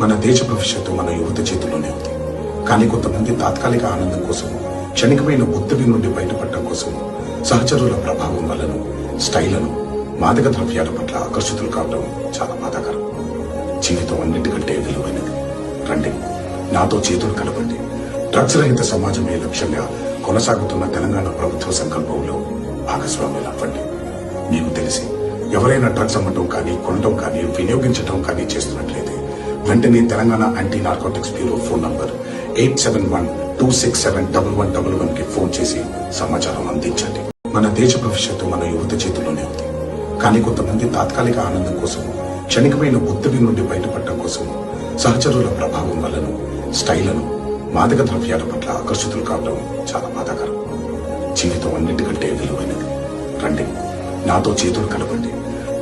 మన దేశ భవిష్యత్తు మన యువత చేతుల్లోనే ఉంది. కానీ కొంతమంది తాత్కాలిక ఆనందం కోసం క్షణికమైన ఒత్తిడి నుండి బయటపడటం కోసం సహచరుల ప్రభావం వలను స్టైలను మాదక ద్రవ్యాల పట్ల ఆకర్షితులు కావడం చాలా బాధాకరం. జీవితం అన్నిటికంటే విలువైనది. రండి నాతో చేతులు కలపండి. డ్రగ్స్ రహిత సమాజమే లక్ష్యంగా కొనసాగుతున్న తెలంగాణ ప్రభుత్వ సంకల్పంలో భాగస్వామ్యం అవ్వండి. మీకు తెలిసి ఎవరైనా డ్రగ్స్ అమ్మటం కానీ కొనడం కానీ వినియోగించడం కానీ చేస్తున్నట్లయితే వెంటనే Telangana anti narcotics bureau phone number eight seven one two six seven double one double వన్కి ఫోన్ చేసి సమాచారం అందించండి. మన దేశ భవిష్యత్తు మన యువత చేతుల్లోనే ఉంది. కానీ కొంతమంది తాత్కాలిక ఆనందం కోసం క్షణికమైన ఒత్తిడి నుండి బయటపడటం కోసం సహచరుల ప్రభావం వలన స్టైలను మాదక ద్రవ్యాల పట్ల ఆకర్షితులు కావడం చాలా బాధాకరం. జీవితం అన్నిటికంటే విలువైనది. రండి. నాతో చేతులు కలపండి.